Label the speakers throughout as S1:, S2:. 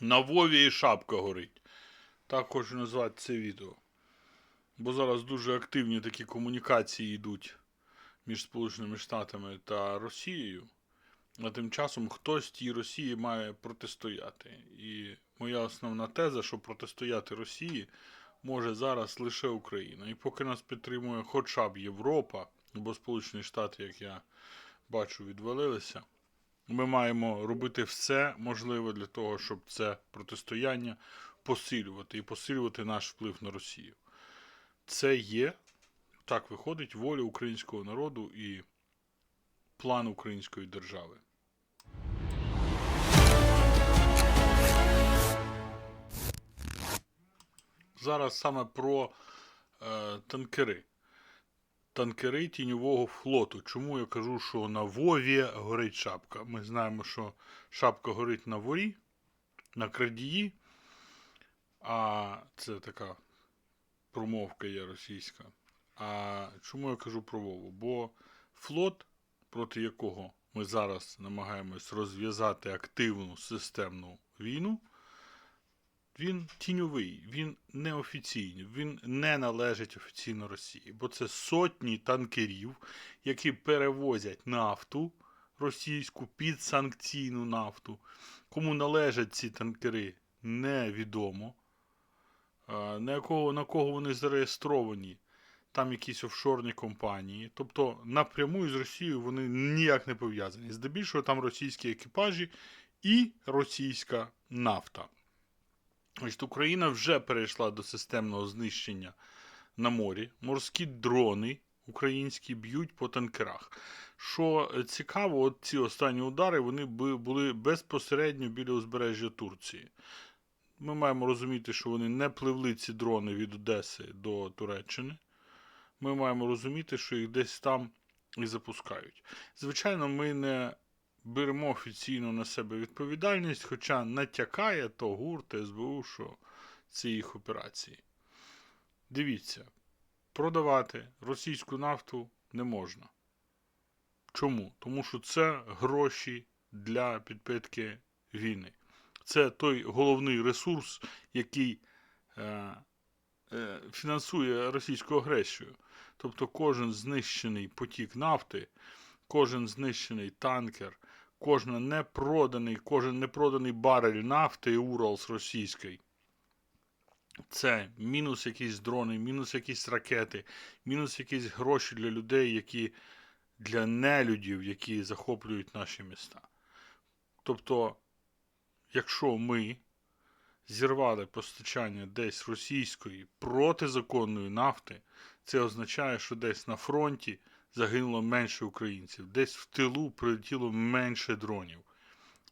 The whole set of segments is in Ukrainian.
S1: На Вові і шапка горить. Так хочу назвати це відео. Бо зараз дуже активні такі комунікації йдуть між Сполученими Штатами та Росією. А тим часом хтось тій Росії має протистояти. І моя основна теза, що протистояти Росії може зараз лише Україна. І поки нас підтримує хоча б Європа, бо Сполучені Штати, як я бачу, відвалилися. Ми маємо робити все можливе для того, щоб це протистояння посилювати і посилювати наш вплив на Росію. Це є, так виходить, воля українського народу і план української держави. Зараз саме про е, танкери. Танкери тіньового флоту. Чому я кажу, що на Вові горить шапка? Ми знаємо, що шапка горить на ворі, на крадії. А це така промовка є російська. А чому я кажу про Вову? Бо флот, проти якого ми зараз намагаємось розв'язати активну системну війну, він тіньовий, він неофіційний, він не належить офіційно Росії, бо це сотні танкерів, які перевозять нафту російську під санкційну нафту. Кому належать ці танкери, невідомо. На, якого, на кого вони зареєстровані, там якісь офшорні компанії. Тобто напряму із Росією вони ніяк не пов'язані. Здебільшого там російські екіпажі і російська нафта. Значить, Україна вже перейшла до системного знищення на морі. Морські дрони українські б'ють по танкерах. Що е, цікаво, от ці останні удари вони були безпосередньо біля узбережжя Турції. Ми маємо розуміти, що вони не пливли ці дрони від Одеси до Туреччини. Ми маємо розуміти, що їх десь там і запускають. Звичайно, ми не беремо офіційно на себе відповідальність, хоча натякає то ГУР, СБУ, що це їх операції. Дивіться, продавати російську нафту не можна. Чому? Тому що це гроші для підпитки війни. Це той головний ресурс, який е, е, фінансує російську агресію. Тобто кожен знищений потік нафти, кожен знищений танкер, кожен непроданий, кожен непроданий барель нафти Уралс російський. Це мінус якісь дрони, мінус якісь ракети, мінус якісь гроші для людей, які для нелюдів, які захоплюють наші міста. Тобто, якщо ми зірвали постачання десь російської протизаконної нафти, це означає, що десь на фронті загинуло менше українців, десь в тилу прилетіло менше дронів.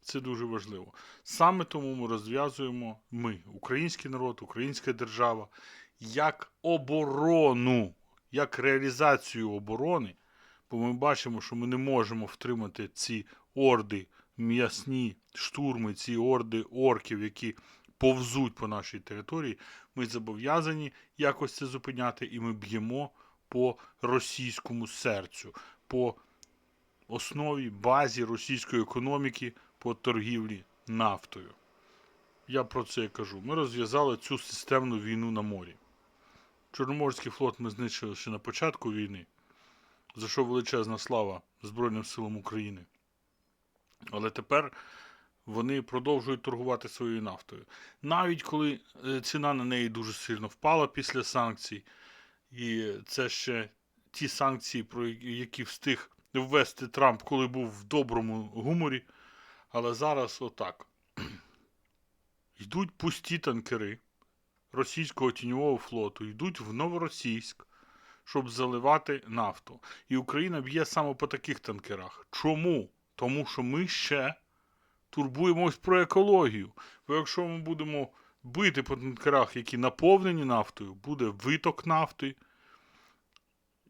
S1: Це дуже важливо. Саме тому ми розв'язуємо ми, український народ, українська держава, як оборону, як реалізацію оборони, бо ми бачимо, що ми не можемо втримати ці орди, м'ясні штурми, ці орди орків, які повзуть по нашій території. Ми зобов'язані якось це зупиняти, і ми б'ємо по російському серцю, по основі базі російської економіки по торгівлі нафтою. Я про це і кажу. Ми розв'язали цю системну війну на морі. Чорноморський флот ми знищили ще на початку війни, за що величезна слава Збройним силам України. Але тепер вони продовжують торгувати своєю нафтою. Навіть коли е, ціна на неї дуже сильно впала після санкцій, і це ще ті санкції, про які встиг ввести Трамп, коли був в доброму гуморі. Але зараз отак. Йдуть пусті танкери російського тіньового флоту, йдуть в Новоросійськ, щоб заливати нафту. І Україна б'є саме по таких танкерах. Чому? Тому що ми ще турбуємось про екологію. Бо якщо ми будемо бити по танкерах, які наповнені нафтою, буде виток нафти.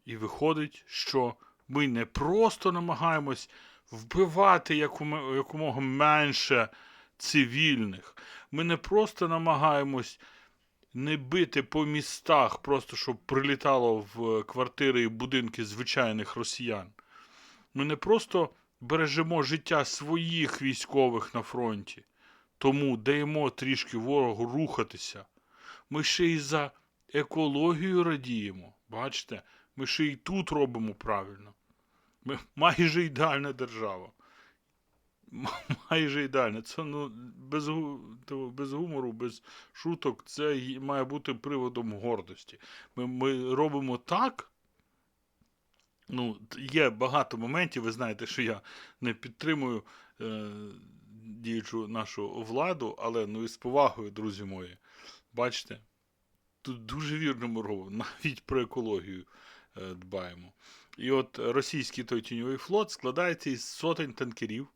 S1: І виходить, що ми не просто намагаємось вбивати якомога менше цивільних. Ми не просто намагаємось не бити по містах, просто щоб прилітало в квартири і будинки звичайних росіян. Ми не просто бережемо життя своїх військових на фронті. Тому даємо трішки ворогу рухатися. Ми ще й за екологію радіємо. Бачите, ми ще й тут робимо правильно. Ми майже ідеальна держава. Майже ідеальна. Це ну, без, без гумору, без шуток, це має бути приводом гордості. Ми, ми робимо так. Ну, є багато моментів, ви знаєте, що я не підтримую е, діючу нашу владу, але ну і з повагою, друзі мої. Бачите, тут дуже вірно робимо, навіть про екологію дбаємо. І от російський той тіньовий флот складається із сотень танкерів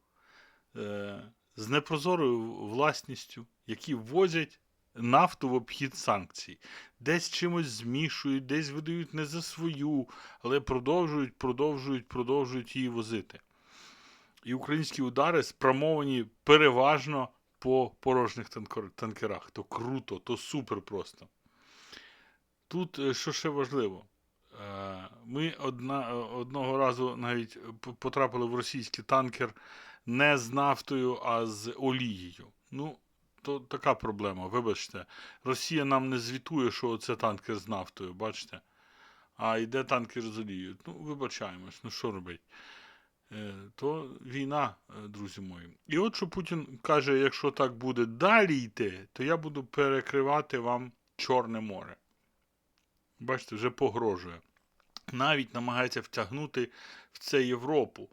S1: е, з непрозорою власністю, які возять нафту в обхід санкцій. Десь чимось змішують, десь видають не за свою, але продовжують, продовжують, продовжують її возити. І українські удари спрямовані переважно по порожніх танкерах. То круто, то супер просто. Тут е, що ще важливо? Е, Ми одна, е, одного разу навіть потрапили в російський танкер не з нафтою, а з олією. Ну, то така проблема. Вибачте, Росія нам не звітує, що це танкер з нафтою, бачите? А йде танкер з олією. Ну, вибачаємось, ну що робить? Е, То війна, друзі мої. І от що Путін каже: якщо так буде далі йти, то я буду перекривати вам Чорне море. Бачите, вже погрожує. Навіть намагається втягнути в це Європу.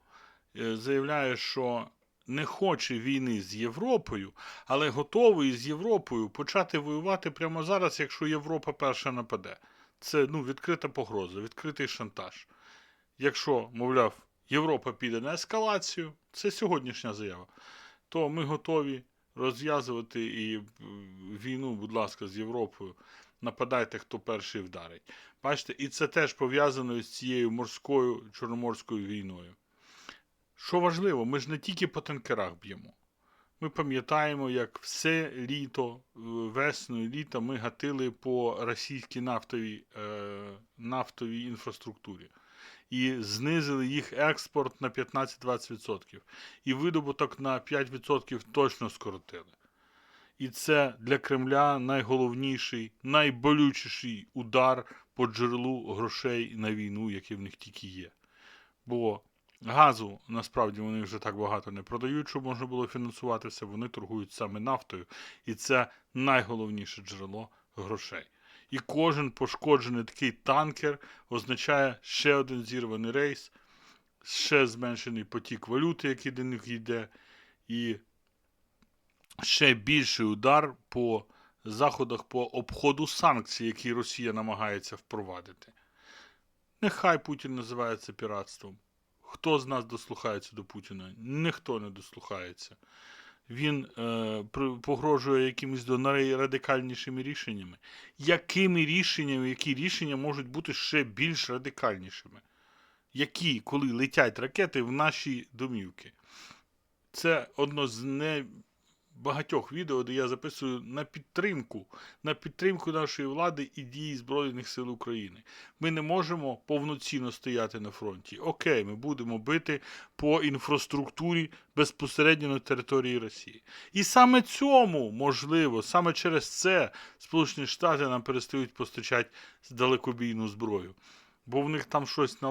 S1: Е, Заявляє, що не хоче війни з Європою, але готовий з Європою почати воювати прямо зараз, якщо Європа перша нападе. Це ну, відкрита погроза, відкритий шантаж. Якщо, мовляв, Європа піде на ескалацію, це сьогоднішня заява, то ми готові розв'язувати і війну, будь ласка, з Європою. Нападайте, хто перший вдарить. Бачите, і це теж пов'язано з цією морською чорноморською війною. Що важливо, ми ж не тільки по танкерах б'ємо. Ми пам'ятаємо, як все літо, е, весною літа ми гатили по російській нафтовій, е, нафтовій інфраструктурі. І знизили їх експорт на 15-20%. І видобуток на 5% точно скоротили. І це для Кремля найголовніший, найболючіший удар по джерелу грошей на війну, який в них тільки є. Бо газу насправді вони вже так багато не продають, щоб можна було фінансувати все. Вони торгують саме нафтою, і це найголовніше джерело грошей. І кожен пошкоджений такий танкер означає ще один зірваний рейс, ще зменшений потік валюти, який до них йде, і ще більший удар по заходах по обходу санкцій, які Росія намагається впровадити. Нехай Путін називає це піратством. Хто з нас дослухається до Путіна? Ніхто не дослухається. Він е, погрожує якимись до найрадикальнішими рішеннями. Якими рішеннями, які рішення можуть бути ще більш радикальнішими? Які, коли летять ракети в наші домівки? Це одно з небагатьох відео, де я записую на підтримку, на підтримку нашої влади і дії Збройних сил України. Ми не можемо повноцінно стояти на фронті. Окей, ми будемо бити по інфраструктурі безпосередньо на території Росії. І саме цьому можливо, саме через це Сполучені Штати нам перестають постачати далекобійну зброю. Бо в них там щось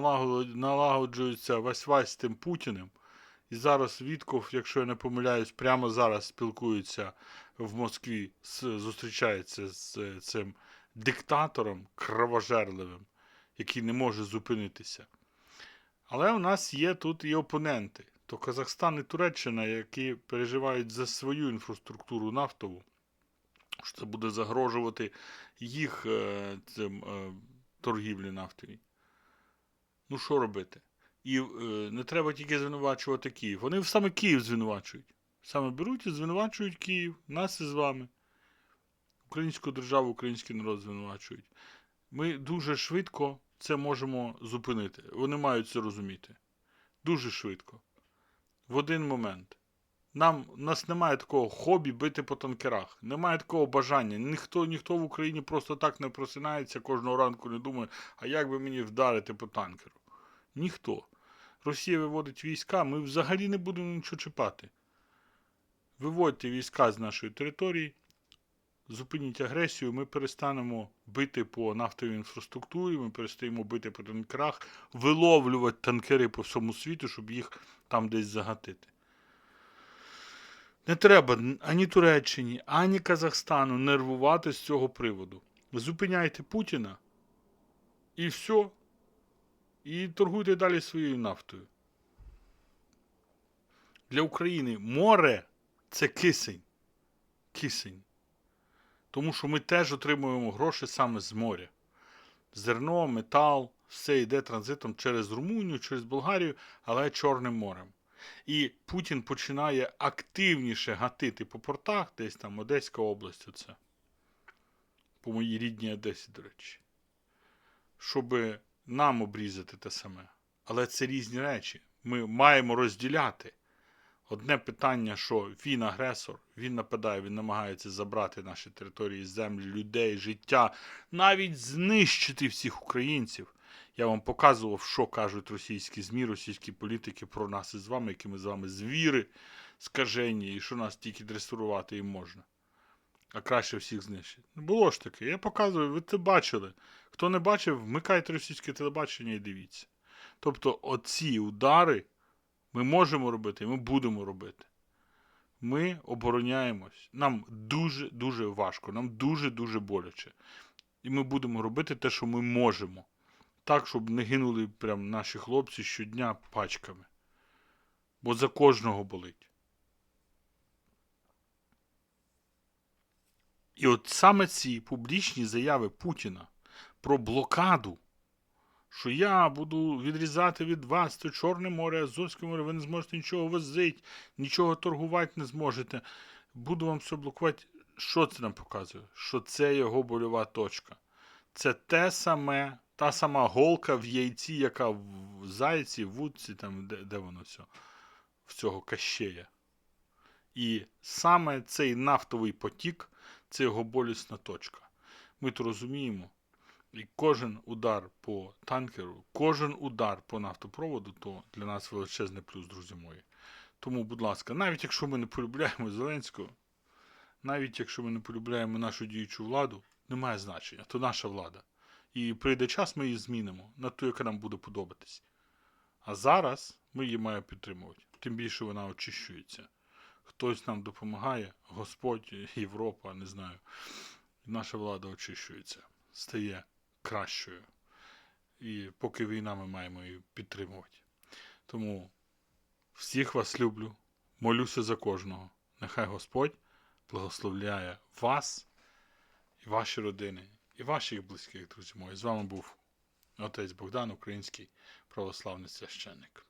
S1: налагоджується вась-вась з тим Путіним. І зараз Вітков, якщо я не помиляюсь, прямо зараз спілкується в Москві, зустрічається з е, цим диктатором кровожерливим, який не може зупинитися. Але у нас є тут і опоненти. То Казахстан і Туреччина, які переживають за свою інфраструктуру нафтову, що це буде загрожувати їх е, цим, е, торгівлі нафтовій. Ну, що робити? І е, не треба тільки звинувачувати Київ. Вони саме Київ звинувачують. Саме беруть і звинувачують Київ, нас із вами. Українську державу, український народ звинувачують. Ми дуже швидко це можемо зупинити. Вони мають це розуміти. Дуже швидко. В один момент. Нам, у нас немає такого хобі бити по танкерах. Немає такого бажання. Ніхто, ніхто в Україні просто так не просинається кожного ранку, не думає, а як би мені вдарити по танкеру. Ніхто. Росія виводить війська, ми взагалі не будемо нічого чіпати. виводьте війська з нашої території, зупиніть агресію, ми перестанемо бити по нафтовій інфраструктурі, ми перестаємо бити по танкерах, виловлювати танкери по всьому світу, щоб їх там десь загатити. Не треба ані Туреччині, ані Казахстану нервувати з цього приводу. Зупиняйте Путіна і все. І торгуйте далі своєю нафтою. Для України море це кисень. Кисень. Тому що ми теж отримуємо гроші саме з моря. Зерно, метал, все йде транзитом через Румунію, через Болгарію, але Чорним морем. І Путін починає активніше гатити по портах, десь там Одеська область, оце. По моїй рідній Одесі, до речі. Щоб нам обрізати те саме. Але це різні речі. Ми маємо розділяти. Одне питання, що він агресор, він нападає, він намагається забрати наші території, землі, людей, життя, навіть знищити всіх українців. Я вам показував, що кажуть російські ЗМІ, російські політики про нас із вами, які ми з вами звіри, скажені, і що нас тільки дресурувати їм можна. А краще всіх знищити. Ну, Було ж таке. Я показую, ви це бачили. Хто не бачив, вмикайте російське телебачення і дивіться. Тобто, оці удари ми можемо робити, і ми будемо робити. Ми обороняємось. Нам дуже-дуже важко, нам дуже-дуже боляче. І ми будемо робити те, що ми можемо. Так, щоб не гинули прям наші хлопці щодня пачками. Бо за кожного болить. І от саме ці публічні заяви Путіна про блокаду, що я буду відрізати від вас це Чорне море, Азовське море, ви не зможете нічого возити, нічого торгувати не зможете. Буду вам все блокувати. Що це нам показує? Що це його больова точка. Це те саме, та сама голка в яйці, яка в зайці, в вудці, там, де, де воно все, в цього кащея. І саме цей нафтовий потік це його болісна точка. Ми то розуміємо. І кожен удар по танкеру, кожен удар по нафтопроводу, то для нас величезний плюс, друзі мої. Тому, будь ласка, навіть якщо ми не полюбляємо Зеленського, навіть якщо ми не полюбляємо нашу діючу владу, немає значення. То наша влада. І прийде час, ми її змінимо на ту, яка нам буде подобатись. А зараз ми її маємо підтримувати. Тим більше вона очищується. Хтось нам допомагає, Господь, Європа, не знаю. Наша влада очищується, стає кращою. І поки війна, ми маємо її підтримувати. Тому всіх вас люблю, молюся за кожного. Нехай Господь благословляє вас і ваші родини, і ваших близьких, друзі мої. З вами був отець Богдан, український православний священник.